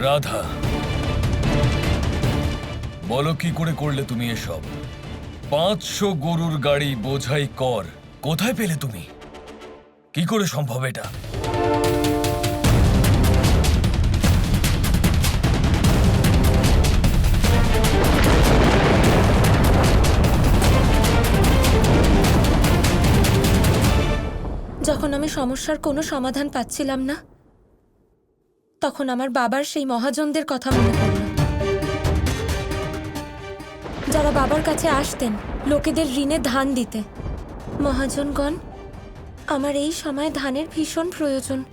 রাধা। বলো কি করে করলে তুমি এসব? পাঁচশো গরুর গাড়ি বোঝাই কর। কোথায় পেলে তুমি? কি করে সম্ভব এটা? যখন আমি সমস্যার কোনো সমাধান পাচ্ছিলাম না তখন আমার বাবার সেই মহাজনদের কথা মনে পড়ল। যারা বাবার কাছে আসতেন, লোকেদের ঋণে ধান দিতে। মহাজনগণ, আমার এই সময় ধানের ভীষণ প্রয়োজন।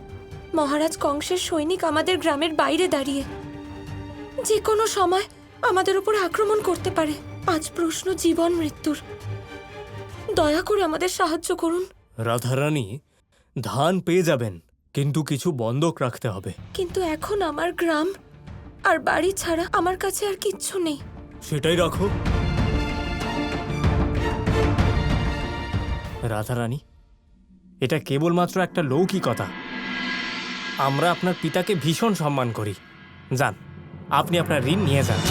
মহারাজ কংসের সৈনিক আমাদের গ্রামের বাইরে দাঁড়িয়ে। যে কোনো সময় আমাদের উপর আক্রমণ করতে পারে। আজ প্রশ্ন জীবন মৃত্যুর। দয়া করে আমাদের সাহায্য করুন। রাধারানী, ধান পেয়ে যাবেন। কিন্তু কিছু বন্ধক রাখতে হবে। কিন্তু এখন আমার গ্রাম আর বাড়ি ছাড়া আমার কাছে আর কিচ্ছু নেই। সেটাই রাখো। রাধারানী এটা কেবলমাত্র একটা লৌকিকতা। আমরা আপনার পিতাকে ভীষণ সম্মান করি। যান আপনি আপনার ঋণ নিয়ে যান।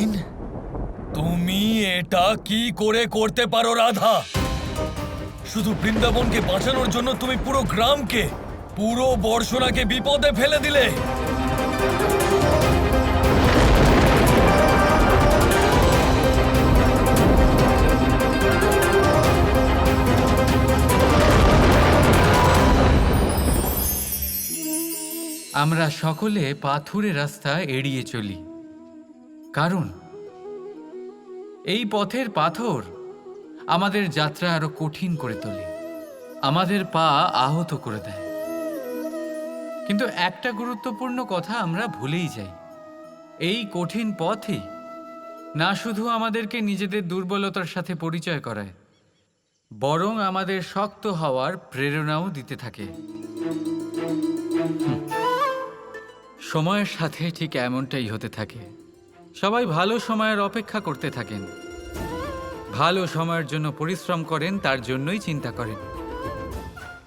ঋণ তুমি এটা কি করে করতে পারো রাধা? শুধু বৃন্দাবনকে বাঁচানোর জন্য তুমি পুরো গ্রামকে পুরো বর্ষণাকে বিপদে ফেলে দিলে। আমরা সকলে পাথুরে রাস্তা এড়িয়ে চলি। কারণ, এই পথের পাথর আমাদের যাত্রা আরও কঠিন করে তোলে, আমাদের পা আহত করে দেয়। কিন্তু একটা গুরুত্বপূর্ণ কথা আমরা ভুলেই যাই। এই কঠিন পথই না শুধু আমাদেরকে নিজেদের দুর্বলতার সাথে পরিচয় করায়, বরং আমাদের শক্ত হওয়ার প্রেরণাও দিতে থাকে। সময়ের সাথে ঠিক এমনটাই হতে থাকে। সবাই ভালো সময়ের অপেক্ষা করতে থাকেন। ভালো সময়ের জন্য পরিশ্রম করেন, তার জন্যই চিন্তা করেন।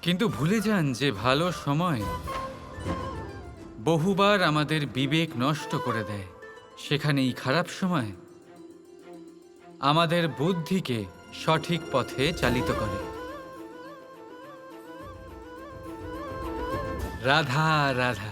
কিন্তু ভুলে যান যে ভালো সময় বহুবার আমাদের বিবেক নষ্ট করে দেয়। সেখানেই খারাপ সময় আমাদের বুদ্ধিকে সঠিক পথে চালিত করে। রাধা রাধা।